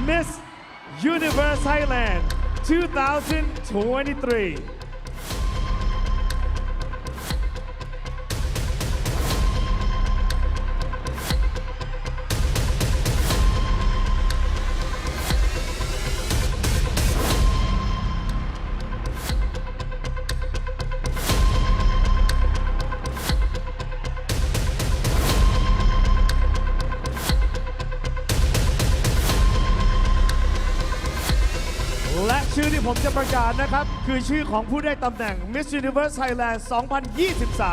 Miss Universe Thailand 2023 และชื่อที่ผมจะประกาศนะครับ คือชื่อของผู้ได้ตำแหน่ง Miss Universe Thailand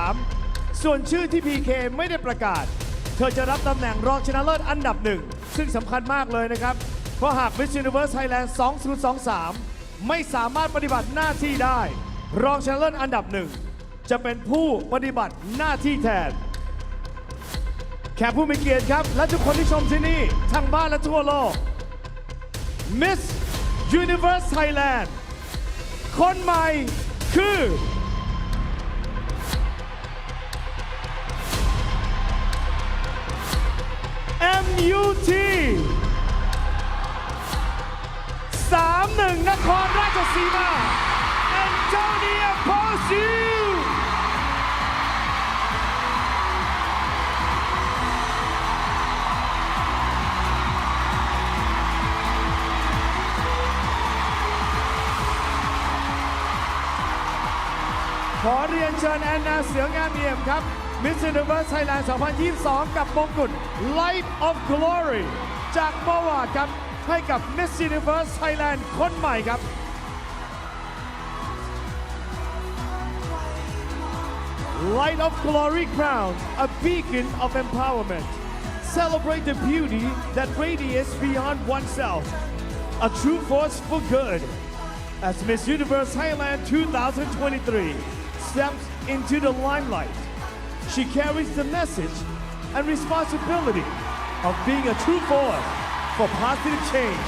2023 ส่วนชื่อที่ PK ไม่ได้ประกาศ เธอจะรับตำแหน่งรองชนะเลิศอันดับหนึ่ง ซึ่งสำคัญมากเลยนะครับ เพราะหาก Miss Universe Thailand 2023 ไม่สามารถปฏิบัติหน้าที่ได้ รองชนะเลิศอันดับหนึ่ง จะเป็นผู้ปฏิบัติหน้าที่แทนแขกผู้มีเกียรติครับ และทุกคนที่ชมที่นี่ทั้งบ้านและทั่วโลก Miss Universe Thailand คนใหม่คือ MUT 31 นครราชสีมา Antonia Posiu ขอเรียนเชิญแอนนาเสืองามเอี่ยมครับ Miss Universe Thailand 2022 กับมงกุฎ Light of Glory จากเมื่อวานครับ ให้กับ Miss Universe Thailand คนใหม่ครับ Light of Glory crown, a beacon of empowerment. Celebrate the beauty that radiates beyond oneself, a true force for good. As Miss Universe Thailand 2023 steps into the limelight, she carries the message and responsibility of being a true force for positive change.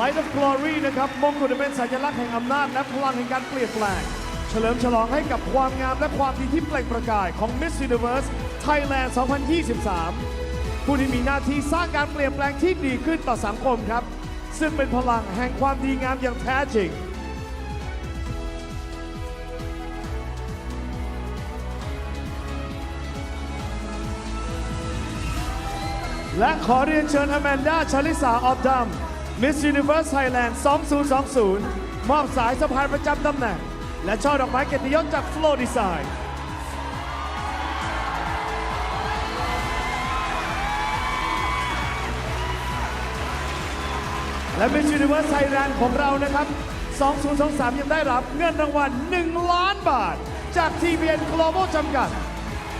Light of Glory นะครับมงกุฎเป็นสัญลักษณ์แห่งอำนาจและพลังแห่งการเปลี่ยนแปลง เฉลิมฉลองให้กับความงามและความดีที่เปล่งประกายของ Miss Universe Thailand 2023 ผู้ที่มีหน้าที่สร้างการเปลี่ยนแปลงที่ดีขึ้นต่อสังคมครับ ซึ่งเป็นพลังแห่งความดีงามอย่างแท้จริงและขอเรียนเชิญอแมนดาชาลิสาออฟดัม Miss Universe Thailand 2020 มอบสายสะพายประจำตำแหน่ง และช่อดอกไม้เกียรติยศจาก Flow Design และ Miss Universe Thailand ของเรานะครับ 2023 ยังได้รับเงินรางวัล 1 ล้านบาท จาก TBN Global จำกัด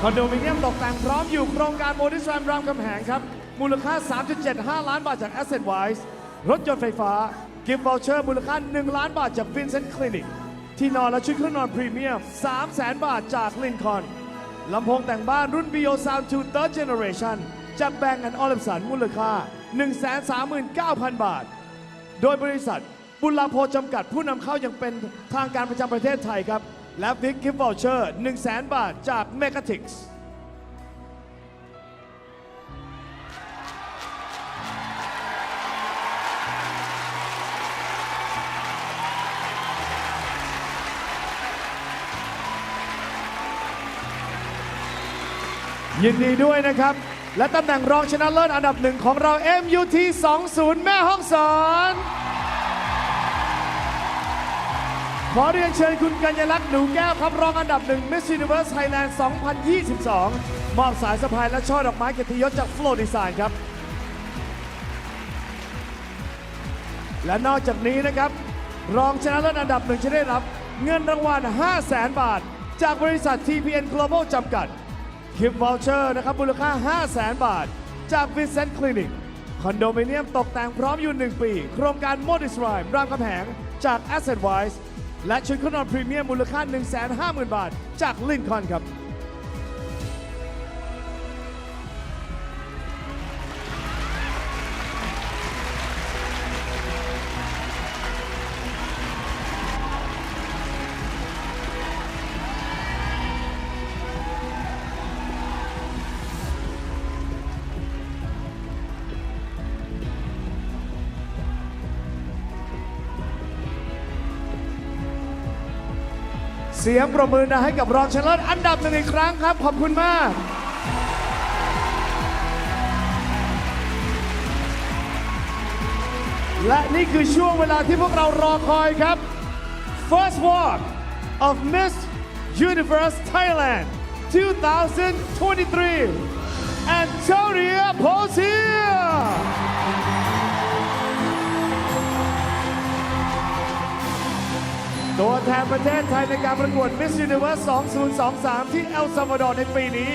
คอนโดมิเนียมตกแต่งพร้อมอยู่โครงการโมดิสแรมรามคำแหงครับ มูลค่า 3.75 ล้านบาทจาก Asset Wise รถยนต์ไฟฟ้า กิฟต์วอลเชอร์มูลค่า 1 ล้านบาทจาก Vincent Clinic ที่นอนและชุดเครื่องนอนพรีเมียม 300,000 บาทจาก Lincoln ลำโพงแต่งบ้านรุ่น Bio Sound 2 Third Generation จากแบงก์แอนด์ออลิมสันมูลค่า 139,000 บาท โดยบริษัทบุญลาโพจำกัดผู้นำเข้าอย่างเป็นทางการประจำประเทศไทยครับ และวิกกิฟต์วอลเชอร์1 0 0 0 0 0 บาทจาก m e g a t i x ยินดีด้วยนะครับ และตำแหน่งรองชนะเลิศอันดับหนึ่งของเรา MUT 20 แม่ห้องสอน ขอเรียนเชิญคุณกัญญลักษณ์หนูแก้วครับรองอันดับหนึ่ง Miss Universe Thailand 2022 มอบสายสะพายและช่อดอกไม้เกียรติยศจาก Flow Design ครับ และนอกจากนี้นะครับ รองชนะเลิศอันดับหนึ่งจะได้รับ เงินรางวัล 5 0 0แสนบาท จากบริษัท TPN Global จำกัด คิปวอลเชอร์นะครับมูลค่า 500,000 บาท จากวิเซนต์คลินิก คอนโดมิเนียมตกแต่งพร้อมอยู่ 1 ปี โครงการโมดิสไรม์รามคำแหง จาก Asset Wise และชุดเครื่องนอนพรีเมียมมูลค่า 150,000 บาท จากลินคอนครับ สียงประมือนะให้กับรองชนะเลิศอันดับหนึ่งอีกครั้งครับ ขอบคุณมาก และนี่คือช่วงเวลาที่พวกเรารอคอยครับ First Walk of Miss Universe Thailand 2023 Antonia Posia ตัวแทนประเทศไทยในการประกวด Miss Universe 2023 ที่เอลซัลวาดอร์ในปีนี้